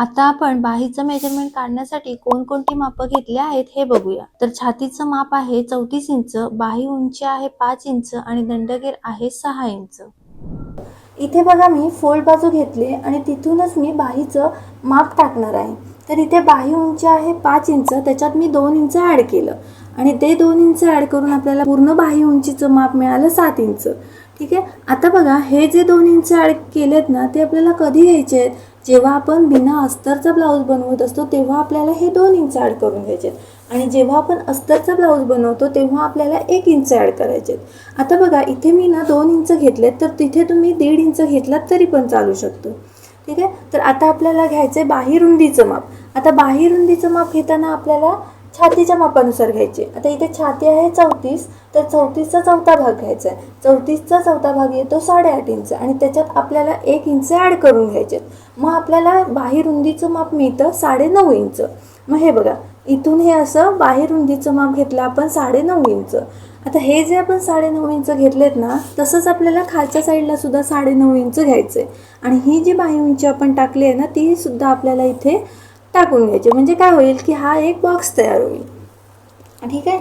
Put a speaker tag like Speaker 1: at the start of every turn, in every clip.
Speaker 1: आता आपण बाहीचं मेजरमेंट काढण्यासाठी कोणकोणती मापं घेतली आहेत हे बघूया. तर छातीचं माप आहे चौतीस इंच बाही उंची आहे पाच इंच आणि दंडगेर आहे सहा इंच. इथे बघा मी फोल्ड बाजू घेतली आणि तिथूनच मी बाहीचं माप टाकणार आहे. तर इथे बाही उंची आहे पाच इंच त्याच्यात मी दोन इंच ॲड केलं. आणि ते दोन इंच ॲड करून आपल्याला पूर्ण बाही उंचीचं माप मिळालं सात इंच. ठीक आहे? आता बघा हे जे दोन इंच ॲड केलेत ना ते आपल्याला कधी घ्यायचे आहेत? जेव्हा आपण बिना अस्तरचा ब्लाऊज बनवत असतो तेव्हा आपल्याला हे दोन इंच ॲड करून घ्यायचे आहेत. आणि जेव्हा आपण अस्तरचा ब्लाऊज बनवतो तेव्हा आपल्याला एक इंच ॲड करायचे आहेत. आता बघा इथे मी ना दोन इंच घेतलेत तर तिथे तुम्ही दीड इंच घेतलात तरी पण चालू शकतो. ठीक आहे? तर आता आपल्याला घ्यायचं आहे बाही रुंदीचं माप. आता बाहेर रुंदीचं माप घेताना आपल्याला छातीच्या मापानुसार घ्यायचे. आता इथे छाती आहे चौतीस तर चौतीसचा चौथा भाग घ्यायचा आहे. चौतीसचा चौथा भाग येतो साडेआठ इंच आणि त्याच्यात आपल्याला एक इंच ॲड करून घ्यायचे मग आपल्याला बाहेर रुंदीचं माप मिळतं साडेनऊ इंच. मग हे बघा इथून हे असं बाहेर रुंदीचं माप घेतलं आपण साडेनऊ इंच. आता हे जे आपण साडेनऊ इंच घेतलेत ना तसंच आपल्याला खालच्या साईडला सुद्धा साडेनऊ इंच घ्यायचं आहे आणि ही जी बाही उंची आपण टाकली आहे ना ती सुद्धा आपल्याला इथे टाकून घ्यायचे. म्हणजे काय होईल की हा एक बॉक्स तयार होईल. ठीक आहे?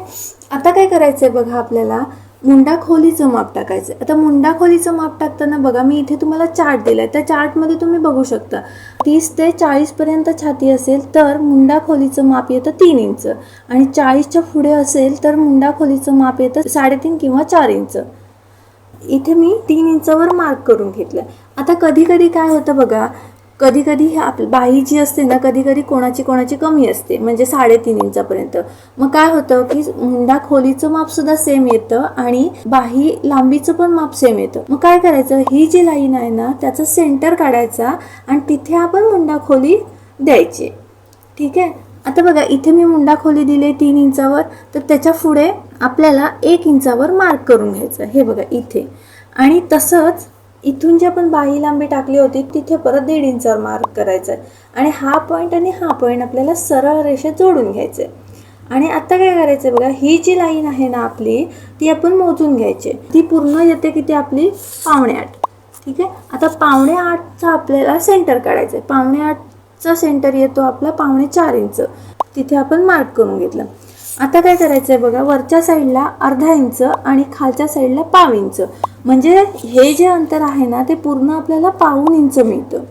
Speaker 1: आता काय करायचं आहे बघा आपल्याला? मुंडा खोलीचं माप टाकायचं आता मुंडा खोलीचं माप टाकताना बघा मी इथे तुम्हाला चार्ट दिला आहे त्या चार्टमध्ये तुम्ही बघू शकता. तीस ते चाळीसपर्यंत छाती असेल तर मुंडा खोलीचं माप येतं तीन इंच. आणि चाळीसच्या पुढे असेल तर मुंडा खोलीचं माप येतं साडेतीन किंवा चार इंच. इथे मी तीन इंचावर मार्क करून घेतलं आता कधी कधी काय होतं बघा कधी कधी आप बाई जी असते ना कधी कधी कोणाची कोणाची कमी असते म्हणजे साडेतीन इंचापर्यंत. मग काय होतं की मुंडा खोलीचं मापसुद्धा सेम येतं आणि बाही लांबीचं पण माप सेम येतं. मग काय करायचं? ही जी लाईन आहे ना त्याचं सेंटर काढायचा आणि तिथे आपण मुंडा खोली द्यायची. ठीक आहे? आता बघा इथे मी मुंडा खोली दिले तीन इंचावर तर त्याच्या पुढे आपल्याला एक इंचावर मार्क करून घ्यायचं. हे बघा इथे. आणि तसंच इथून जी आपण बाही लांबी टाकली होती तिथे परत दीड इंचावर मार्क करायचं आहे आणि हा पॉईंट आणि हा पॉईंट आपल्याला सरळ रेषेत जोडून घ्यायचं. आहे आणि आता काय करायचं आहे बघा ही जी लाईन आहे ना आपली ती आपण मोजून घ्यायची. ती पूर्ण येते किती आपली? पावणे आठ. ठीक आहे? आता पावणे आठचा आपल्याला सेंटर काढायचं आहे पावणे आठचा सेंटर येतो आपला पावणे चार इंच. तिथे आपण मार्क करून घेतलं. आता काय करायचं आहे बघा वरच्या साईडला अर्धा इंच आणि खालच्या साईडला पाव इंच. म्हणजे हे जे अंतर आहे ना ते पूर्ण आपल्याला पाऊन इंच मिळतं.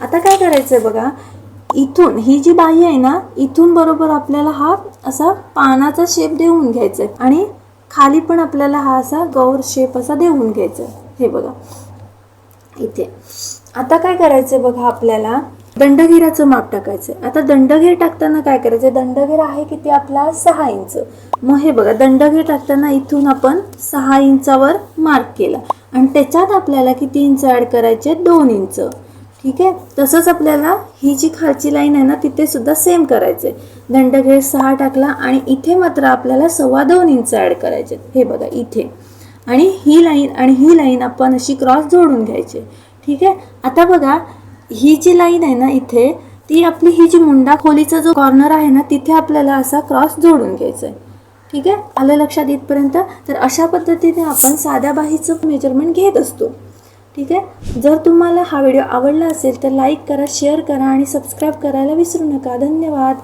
Speaker 1: आता काय करायचं आहे बघा इथून ही जी बाई आहे ना इथून बरोबर आपल्याला हा असा पानाचा शेप देऊन घ्यायचा आहे आणि खाली पण आपल्याला हा असा गौर शेप असा देऊन घ्यायचा आहे हे बघा इथे. आता काय करायचं बघा आपल्याला दंडगिराचं माप टाकायचं आता दंडघेर टाकताना काय करायचं दंडघेर आहे किती? आपला सहा इंच. मग हे बघा दंडघेर टाकताना इथून आपण सहा इंचावर मार्क केला. आणि त्याच्यात आपल्याला किती इंच ॲड करायचे? दोन इंच. ठीक आहे? तसंच आपल्याला ही जी खालची लाईन आहे ना तिथे सुद्धा सेम करायचं आहे सहा टाकला आणि इथे मात्र आपल्याला सव्वा दोन इंच ॲड करायचे. हे बघा इथे. आणि ही लाईन आणि ही लाईन आपण अशी क्रॉस जोडून घ्यायची. ठीक आहे? आता बघा ही जी लाईन आहे ना इथे ती आपली ही जी मुंडा खोलीचा जो कॉर्नर आहे ना तिथे आपल्याला असा क्रॉस जोडून घ्यायचा आहे. ठीक आहे? आलं लक्षात येतपर्यंत तर अशा पद्धतीने आपण साध्या बाहीचं मेजरमेंट घेत असतो. ठीक आहे? जर तुम्हाला हा व्हिडिओ आवडला असेल तर लाईक करा शेअर करा आणि सबस्क्राईब करायला विसरू नका. धन्यवाद.